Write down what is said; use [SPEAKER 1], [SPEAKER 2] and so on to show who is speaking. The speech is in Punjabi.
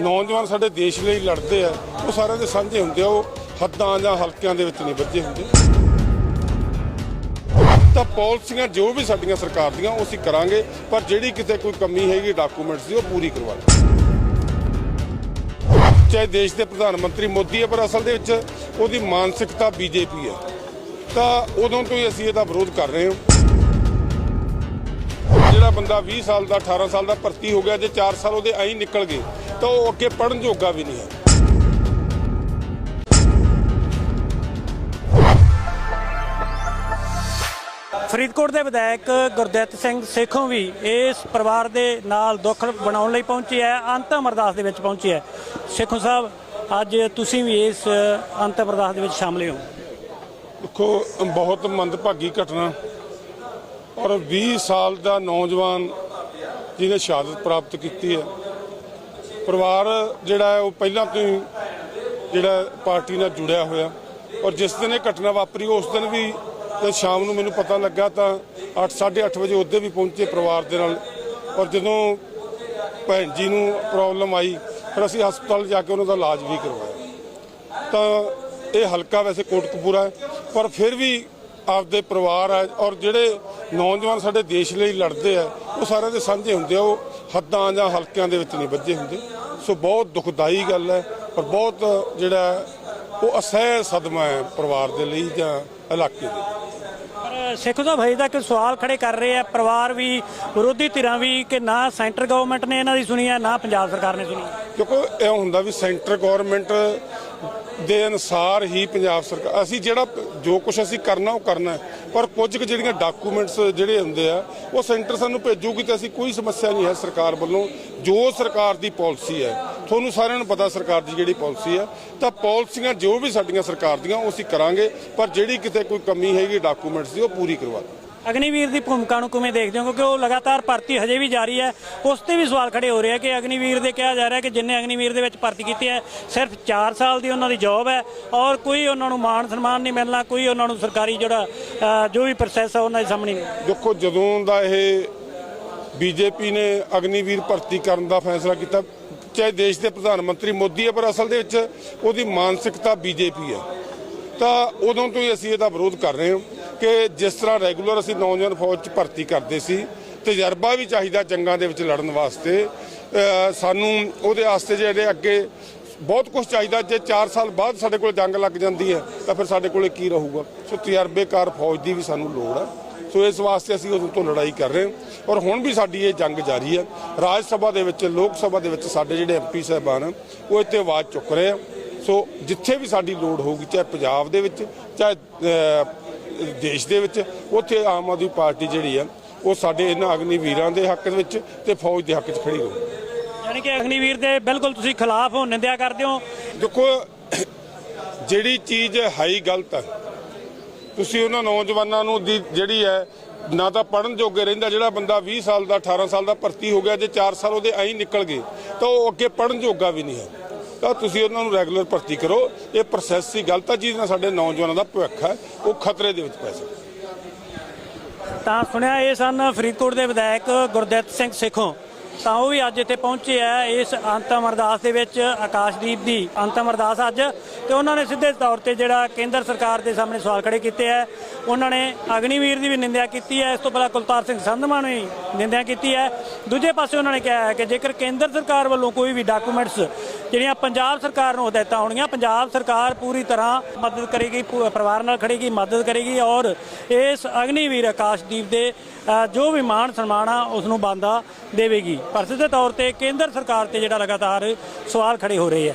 [SPEAKER 1] ਨੌਜਵਾਨ ਸਾਡੇ ਦੇਸ਼ ਲਈ ਲੜਦੇ ਆ, ਉਹ ਸਾਰਿਆਂ ਦੇ ਸਾਂਝੇ ਹੁੰਦੇ ਆ, ਉਹ ਹੱਦਾਂ ਜਾਂ ਹਲਕਿਆਂ ਦੇ ਵਿੱਚ ਨਹੀਂ ਵੱਜੇ ਹੁੰਦੇ। ਤਾਂ ਪਾਲਿਸੀਆਂ ਜੋ ਵੀ ਸਾਡੀਆਂ ਸਰਕਾਰ ਦੀਆਂ, ਉਹ ਅਸੀਂ ਕਰਾਂਗੇ, ਪਰ ਜਿਹੜੀ ਕਿਤੇ ਕੋਈ ਕਮੀ ਹੈਗੀ, ਡਾਕੂਮੈਂਟਸ ਦੀ, ਉਹ ਪੂਰੀ ਕਰਵਾਵਾਂਗੇ ਚਾਹੇ ਦੇਸ਼ ਦੇ ਪ੍ਰਧਾਨ ਮੰਤਰੀ ਮੋਦੀ ਹੈ ਪਰ ਅਸਲ ਦੇ ਵਿੱਚ ਉਹਦੀ ਮਾਨਸਿਕਤਾ ਬੀਜੇਪੀ ਹੈ ਤਾਂ ਉਦੋਂ ਤੋਂ ਹੀ ਅਸੀਂ ਇਹਦਾ ਵਿਰੋਧ ਕਰ ਰਹੇ ਹਾਂ। ਜਿਹੜਾ ਬੰਦਾ 20 ਸਾਲ ਦਾ 18 ਸਾਲ ਦਾ ਭਰਤੀ ਹੋ ਗਿਆ, ਜੇ 4 ਸਾਲ ਉਹਦੇ ਐਂ ਨਿਕਲ ਗਏ ਤਾਂ ਉਹ ਅੱਗੇ ਪੜਨ ਜੋਗਾ ਵੀ ਨਹੀਂ ਹੈ।
[SPEAKER 2] ਫਰੀਦਕੋਟ ਦੇ ਵਿਧਾਇਕ ਗੁਰਦਿੱਤ ਸਿੰਘ ਸੇਖੋਂ ਵੀ ਇਸ ਪਰਿਵਾਰ ਦੇ ਨਾਲ ਦੁੱਖ ਬਣਾਉਣ ਲਈ ਪਹੁੰਚੇ ਹੈ ਅੰਤਮ ਅਰਦਾਸ ਦੇ ਵਿੱਚ ਪਹੁੰਚੇ ਹੈ। ਸੇਖੋਂ ਸਾਹਿਬ ਅੱਜ ਤੁਸੀਂ ਵੀ ਇਸ ਅੰਤਮ ਅਰਦਾਸ ਦੇ ਵਿੱਚ ਸ਼ਾਮਲ ਹੋ।
[SPEAKER 1] ਦੇਖੋ ਬਹੁਤ ਮੰਦਭਾਗੀ ਘਟਨਾ। ਔਰ 20 ਸਾਲ ਦਾ ਨੌਜਵਾਨ ਜਿਹਨੇ ਸ਼ਹਾਦਤ ਪ੍ਰਾਪਤ ਕੀਤੀ ਹੈ ਪਰਿਵਾਰ ਜਿਹੜਾ ਹੈ, ਉਹ ਪਹਿਲਾਂ ਤੋਂ ਹੀ ਜਿਹੜਾ ਪਾਰਟੀ ਨਾਲ ਜੁੜਿਆ ਹੋਇਆ। ਔਰ ਜਿਸ ਦਿਨ ਇਹ ਘਟਨਾ ਵਾਪਰੀ, ਉਸ ਦਿਨ ਵੀ ਤੇ ਸ਼ਾਮ ਨੂੰ ਮੈਨੂੰ ਪਤਾ ਲੱਗਾ ਤਾਂ 8:30 ਵਜੇ ਉਹਦੇ ਵੀ ਪਹੁੰਚੇ ਪਰਿਵਾਰ ਦੇ ਨਾਲ। ਔਰ ਜਦੋਂ ਭੈਣ ਜੀ ਨੂੰ ਪ੍ਰੋਬਲਮ ਆਈ, ਫਿਰ ਅਸੀਂ ਹਸਪਤਾਲ ਜਾ ਕੇ ਉਹਨਾਂ ਦਾ ਇਲਾਜ ਵੀ ਕਰਵਾਇਆ। ਤਾਂ ਇਹ ਹਲਕਾ ਵੈਸੇ ਕੋਟਕਪੂਰਾ ਹੈ, ਪਰ ਫਿਰ ਵੀ ਆਪਦੇ ਪਰਿਵਾਰ ਹੈ ਔਰ ਜਿਹੜੇ ਨੌਜਵਾਨ ਸਾਡੇ ਦੇਸ਼ ਲਈ ਲੜਦੇ ਆ, ਉਹ ਸਾਰਿਆਂ ਦੇ ਸਾਂਝੇ ਹੁੰਦੇ ਆ, ਉਹ ਹੱਦਾਂ ਜਾਂ ਹਲਕਿਆਂ ਦੇ ਵਿੱਚ ਨਹੀਂ ਵੱਜੇ ਹੁੰਦੇ। ਸੋ ਬਹੁਤ ਦੁਖਦਾਈ ਗੱਲ ਹੈ ਪਰ ਬਹੁਤ ਜਿਹੜਾ ਉਹ ਅਸਹਿ ਸਦਮਾ ਹੈ ਪਰਿਵਾਰ ਦੇ ਲਈ ਜਾਂ ਇਲਾਕੇ ਦੇ
[SPEAKER 2] ਸੇਖੋਂ ਸਾਹਿਬ ਹਜੇ ਤੱਕ ਸਵਾਲ ਖੜੇ ਕਰ ਰਹੇ ਆ ਪਰਿਵਾਰ ਵੀ ਵਿਰੋਧੀ ਧਿਰਾਂ ਵੀ ਕਿ ਨਾ ਸੈਂਟਰ ਗਵਰਨਮੈਂਟ ਨੇ ਇਹਨਾਂ ਦੀ ਸੁਣੀ ਹੈ ਨਾ ਪੰਜਾਬ ਸਰਕਾਰ ਨੇ ਸੁਣੀ
[SPEAKER 1] ਦੇਖੋ ਇਹ ਹੁੰਦਾ ਵੀ ਸੈਂਟਰ ਗਵਰਨਮੈਂਟ ਦੇ ਅਨਸਾਰ ਹੀ ਪੰਜਾਬ ਸਰਕਾਰ ਅਸੀਂ ਜਿਹੜਾ ਜੋ ਕੁਝ ਅਸੀਂ ਕਰਨਾ, ਉਹ ਕਰਨਾ ਪਰ ਕੁਝ ਕੁ ਜਿਹੜੀਆਂ ਡਾਕੂਮੈਂਟਸ ਜਿਹੜੇ ਹੁੰਦੇ ਆ, ਉਹ ਸੈਂਟਰ ਸਾਨੂੰ ਭੇਜੂਗੀ ਤੇ ਅਸੀਂ ਕੋਈ ਸਮੱਸਿਆ ਨਹੀਂ ਹੈ ਸਰਕਾਰ ਵੱਲੋਂ। ਜੋ ਸਰਕਾਰ ਦੀ ਪਾਲਿਸੀ ਹੈ, ਤੁਹਾਨੂੰ ਸਾਰਿਆਂ ਨੂੰ ਪਤਾ ਸਰਕਾਰ ਦੀ ਜਿਹੜੀ ਪਾਲਿਸੀ ਹੈ, ਤਾਂ ਪਾਲਿਸੀਆਂ ਜੋ ਵੀ ਸਾਡੀਆਂ ਸਰਕਾਰ ਦੀਆਂ, ਉਹ ਅਸੀਂ ਕਰਾਂਗੇ। ਪਰ ਜਿਹੜੀ ਕਿਤੇ ਕੋਈ ਕਮੀ ਹੈਗੀ ਡਾਕੂਮੈਂਟਸ ਦੀ, ਉਹ ਪੂਰੀ ਕਰਵਾਵਾਂਗੇ
[SPEAKER 2] ਅਗਨੀਵੀਰ ਦੀ ਭੂਮਿਕਾ ਨੂੰ ਕਿਵੇਂ ਦੇਖਦੇ ਹੋ? ਕਿਉਂਕਿ ਉਹ ਲਗਾਤਾਰ ਭਰਤੀ ਹਜੇ ਵੀ ਜਾਰੀ ਹੈ। ਉਸ ਤੇ ਵੀ ਸਵਾਲ ਖੜੇ ਹੋ ਰਹੇ ਆ ਕਿ ਅਗਨੀਵੀਰ ਦੇ ਕਿਹਾ ਜਾ ਰਿਹਾ ਕਿ ਜਿੰਨੇ ਅਗਨੀਵੀਰ ਦੇ ਵਿੱਚ ਭਰਤੀ ਕੀਤੀ ਹੈ, ਸਿਰਫ 4 ਸਾਲ ਦੀ ਉਹਨਾਂ ਦੀ ਜੌਬ ਹੈ ਔਰ ਕੋਈ ਉਹਨਾਂ ਨੂੰ ਮਾਣ ਸਨਮਾਨ ਨਹੀਂ ਮਿਲਣਾ, ਕੋਈ ਉਹਨਾਂ ਨੂੰ ਸਰਕਾਰੀ ਜਿਹੜਾ ਜੋ ਵੀ ਪ੍ਰੋਸੈਸ ਹੈ ਉਹਨਾਂ ਦੇ ਸਾਹਮਣੇ ਨਹੀਂ।
[SPEAKER 1] ਦੇਖੋ, ਜਦੋਂ ਦਾ ਇਹ ਬੀਜੇਪੀ ਨੇ ਅਗਨੀਵੀਰ ਭਰਤੀ ਕਰਨ ਦਾ ਫੈਸਲਾ ਕੀਤਾ, ਚਾਹੇ ਦੇਸ਼ ਦੇ ਪ੍ਰਧਾਨ ਮੰਤਰੀ ਮੋਦੀ ਹੈ, ਪਰ ਅਸਲ ਦੇ ਵਿੱਚ ਉਹਦੀ ਮਾਨਸਿਕਤਾ ਬੀਜੇਪੀ ਹੈ। ਤਾਂ ਉਦੋਂ ਤੋਂ ਹੀ ਅਸੀਂ ਇਹਦਾ ਵਿਰੋਧ ਕਰ ਰਹੇ ਹਾਂ। ਕਿ ਜਿਸ ਤਰ੍ਹਾਂ ਰੈਗੂਲਰ ਅਸੀਂ ਨੌਜਵਾਨ ਫੌਜ 'ਚ ਭਰਤੀ ਕਰਦੇ ਸੀ, ਤਜਰਬਾ ਵੀ ਚਾਹੀਦਾ ਜੰਗਾਂ ਦੇ ਵਿੱਚ ਲੜਨ ਵਾਸਤੇ। ਸਾਨੂੰ ਉਹਦੇ ਵਾਸਤੇ ਜਿਹੜੇ ਅੱਗੇ ਬਹੁਤ ਕੁਝ ਚਾਹੀਦਾ, ਜੇ 4 ਸਾਲ ਬਾਅਦ ਸਾਡੇ ਕੋਲ ਜੰਗ ਲੱਗ ਜਾਂਦੀ ਹੈ, ਤਾਂ ਫਿਰ ਸਾਡੇ ਕੋਲੇ ਕੀ ਰਹੂਗਾ? ਸੋ ਤਜਰਬੇਕਾਰ ਫੌਜ ਦੀ ਵੀ ਸਾਨੂੰ ਲੋੜ ਹੈ। ਸੋ ਇਸ ਵਾਸਤੇ ਅਸੀਂ ਉਦੋਂ ਤੋਂ ਲੜਾਈ ਕਰ ਰਹੇ ਹਾਂ। ਔਰ ਹੁਣ ਵੀ ਸਾਡੀ ਇਹ ਜੰਗ ਜਾਰੀ ਹੈ। ਰਾਜ ਸਭਾ ਦੇ ਵਿੱਚ, ਲੋਕ ਸਭਾ ਦੇ ਵਿੱਚ ਸਾਡੇ ਜਿਹੜੇ ਐਮਪੀ ਸਾਹਿਬਾਨ ਉਹ ਇੱਥੇ ਆਵਾਜ਼ ਚੁੱਕ ਰਹੇ ਆ। ਸੋ ਜਿੱਥੇ ਵੀ ਸਾਡੀ ਲੋੜ ਹੋਊਗੀ, ਚਾਹੇ ਪੰਜਾਬ ਦੇ ਵਿੱਚ, ਚਾਹੇ ਦੇਸ਼ ਦੇ ਵਿੱਚ ਉੱਥੇ ਆਮ ਆਦਮੀ ਪਾਰਟੀ ਜਿਹੜੀ ਆ ਉਹ ਸਾਡੇ ਇਹਨਾਂ ਅਗਨੀ ਵੀਰਾਂ ਦੇ ਹੱਕ ਵਿੱਚ ਤੇ ਫੌਜ ਦੇ ਹੱਕ 'ਚ ਖੜੀ ਰਹੂ
[SPEAKER 2] ਯਾਨੀ ਕਿ ਅਗਨੀਵੀਰ ਦੇ ਬਿਲਕੁਲ ਤੁਸੀਂ ਖਿਲਾਫ ਹੋ ਨਿੰਦਿਆ ਕਰਦੇ ਹੋ।
[SPEAKER 1] ਦੇਖੋ ਜਿਹੜੀ ਚੀਜ਼ ਹੈ ਹੀ ਗਲਤ ਹੈ ਤੁਸੀਂ ਉਹਨਾਂ ਨੌਜਵਾਨਾਂ ਨੂੰ ਦੀ ਜਿਹੜੀ ਹੈ ਨਾ ਤਾਂ ਪੜਨ ਜੋਗੇ ਰਹਿੰਦਾ ਜਿਹੜਾ ਬੰਦਾ 20 ਸਾਲ ਦਾ 18 ਸਾਲ ਦਾ ਭਰਤੀ ਹੋ ਗਿਆ ਜੇ 4 ਸਾਲ ਉਹਦੇ ਐਂ ਨਿਕਲ ਗਏ ਤਾਂ ਉਹ ਅੱਗੇ ਪੜਨ ਜੋਗਾ ਵੀ ਨਹੀਂ ਹੈ। ਤਾਂ ਤੁਸੀਂ ਉਹਨਾਂ ਨੂੰ ਰੈਗੂਲਰ ਭਰਤੀ ਕਰੋ। ਇਹ ਪ੍ਰੋਸੈਸ ਹੀ ਗਲਤ ਹੈ ਜਿਹਦੇ ਨਾਲ ਸਾਡੇ ਨੌਜਵਾਨਾਂ ਦਾ ਭਵਿੱਖ ਹੈ। ਉਹ ਖਤਰੇ ਦੇ ਵਿੱਚ ਪੈ ਸਕਦਾ
[SPEAKER 2] ਤਾਂ ਸੁਣਿਆ ਇਹ ਸਨ ਫਰੀਦਕੋਟ ਦੇ ਵਿਧਾਇਕ ਗੁਰਦਿੱਤ ਸਿੰਘ ਸੇਖੋਂ। ਤਾਂ ਉਹ ਵੀ ਅੱਜ ਇੱਥੇ ਪਹੁੰਚੇ ਆ, ਇਸ ਅੰਤਮ ਅਰਦਾਸ ਦੇ ਵਿੱਚ ਆਕਾਸ਼ਦੀਪ ਦੀ ਅੰਤਮ ਅਰਦਾਸ ਅੱਜ। ਤੇ ਉਹਨਾਂ ਨੇ ਸਿੱਧੇ ਤੌਰ ਤੇ ਜਿਹੜਾ ਕੇਂਦਰ ਸਰਕਾਰ ਦੇ ਸਾਹਮਣੇ ਸਵਾਲ ਖੜੇ ਕੀਤੇ ਆ। ਉਹਨਾਂ ਨੇ ਅਗਨੀਵੀਰ ਦੀ ਵੀ ਨਿੰਦਿਆ ਕੀਤੀ ਹੈ ਇਸ ਤੋਂ ਪਹਿਲਾਂ ਕੁਲਤਾਰ ਸਿੰਘ ਸੰਧਮਾ ਨੇ ਵੀ ਨਿੰਦਿਆ ਕੀਤੀ ਹੈ ਦੂਜੇ ਪਾਸੇ ਉਹਨਾਂ ਨੇ ਕਿਹਾ ਹੈ ਕਿ ਜੇਕਰ ਕੇਂਦਰ ਸਰਕਾਰ ਵੱਲੋਂ ਕੋਈ ਵੀ ਡਾਕੂਮੈਂਟਸ ਜਿਹੜੀਆਂ ਪੰਜਾਬ ਸਰਕਾਰ ਨੂੰ ਹਦਾਇਤਾਂ ਹੋਣਗੀਆਂ, ਪੰਜਾਬ ਸਰਕਾਰ ਪੂਰੀ ਤਰ੍ਹਾਂ ਮਦਦ ਕਰੇਗੀ, ਪੂ- ਪਰਿਵਾਰ ਨਾਲ ਖੜੇਗੀ, ਮਦਦ ਕਰੇਗੀ ਔਰ ਇਸ ਅਗਨੀਵੀਰ ਆਕਾਸ਼ਦੀਪ ਦੇ ਜੋ ਵੀ ਮਾਣ ਸਨਮਾਨ ਆ ਉਸ ਨੂੰ ਬੰਦਾ ਦੇਵੇਗੀ। ਪਰ ਸਿੱਧੇ ਤੌਰ ਤੇ ਕੇਂਦਰ ਸਰਕਾਰ ਤੇ ਜਿਹੜਾ ਲਗਾਤਾਰ ਸਵਾਲ ਖੜੇ ਹੋ ਰਹੇ ਆ।